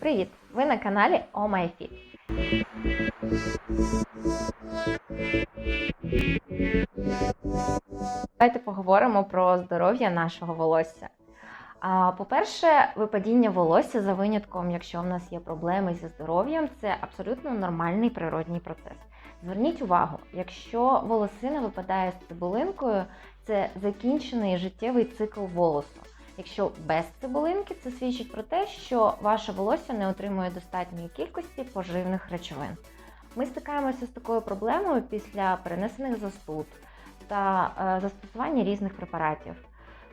Привіт! Ви на каналі Oh Fit. Давайте поговоримо про здоров'я нашого волосся. По-перше, випадіння волосся за винятком, якщо в нас є проблеми зі здоров'ям, це абсолютно нормальний природній процес. Зверніть увагу, якщо волосина випадає з цибулинкою, це закінчений життєвий цикл волосу. Якщо без цибулинки, це свідчить про те, що ваше волосся не отримує достатньої кількості поживних речовин. Ми стикаємося з такою проблемою після перенесених застуд та е, застосування різних препаратів.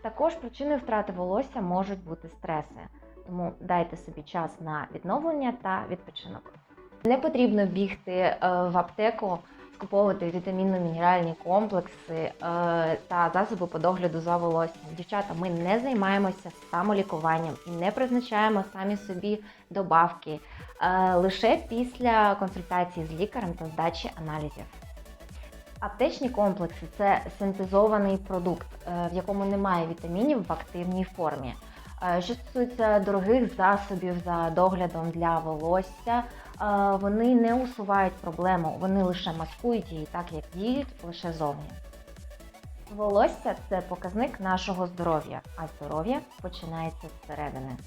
Також причиною втрати волосся можуть бути стреси, тому дайте собі час на відновлення та відпочинок. Не потрібно бігти е, в аптеку, скуповувати вітамінно-мінеральні комплекси е, та засоби по догляду за волоссям. Дівчата, ми не займаємося самолікуванням і не призначаємо самі собі добавки е, лише після консультації з лікарем та здачі аналізів. Аптечні комплекси це синтезований продукт, е, в якому немає вітамінів в активній формі. Е, Що стосується дорогих засобів за доглядом для волосся, е, вони не усувають проблему, вони лише маскують її так, як діють лише зовні. Волосся це показник нашого здоров'я, а здоров'я починається зсередини.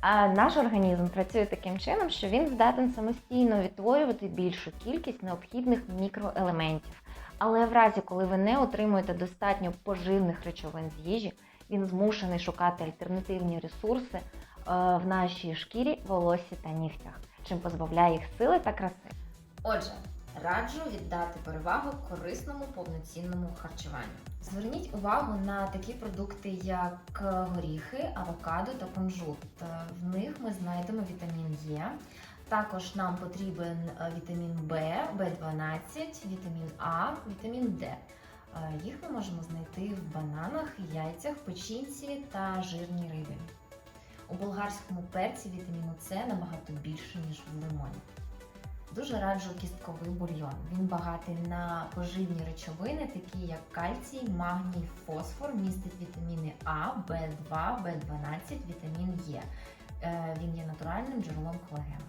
А наш організм працює таким чином, що він здатен самостійно відтворювати більшу кількість необхідних мікроелементів. Але в разі, коли ви не отримуєте достатньо поживних речовин з їжі, він змушений шукати альтернативні ресурси е, в нашій шкірі, волоссі та нігтях, чим позбавляє їх сили та краси. Отже, раджу віддати перевагу корисному повноцінному харчуванню. Зверніть увагу на такі продукти, як горіхи, авокадо та кунжут. Е, В них ми знайдемо вітамін Е. Також нам потрібен е, вітамін В, В12, вітамін А, вітамін Д. Їх ми можемо знайти в бананах, яйцях, печінці та жирній рибі. У болгарському перці вітаміну С набагато більше, ніж в лимоні. Дуже раджу кістковий бульйон. Він багатий на поживні речовини, такі як кальцій, магній, фосфор, містить вітаміни А, В2, В12, вітамін Е. Е, Він є натуральним джерелом колагену.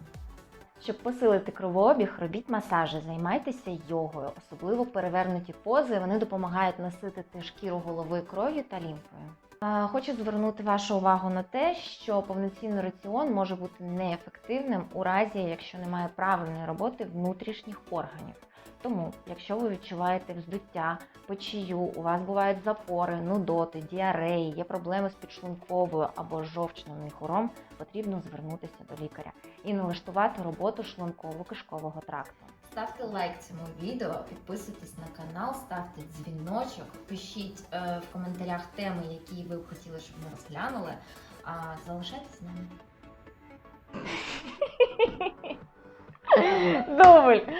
Щоб посилити кровообіг, робіть масажі, займайтеся йогою, особливо перевернуті пози. Вони допомагають наситити шкіру голови кров'ю та лімфою. Хочу звернути вашу увагу на те, що повноцінний раціон може бути неефективним у разі, якщо немає правильної роботи внутрішніх органів. Тому, якщо ви відчуваєте вздуття, печію, у вас бувають запори, нудоти, діареї, є проблеми з підшлунковою або жовчним міхуром, потрібно звернутися до лікаря і налаштувати роботу шлунково-кишкового тракту. Ставте лайк цьому відео, підписуйтесь на канал, ставте дзвіночок, пишіть е, в коментарях теми, які ви б хотіли, щоб ми розглянули. А залишайтесь з нами. Дубль!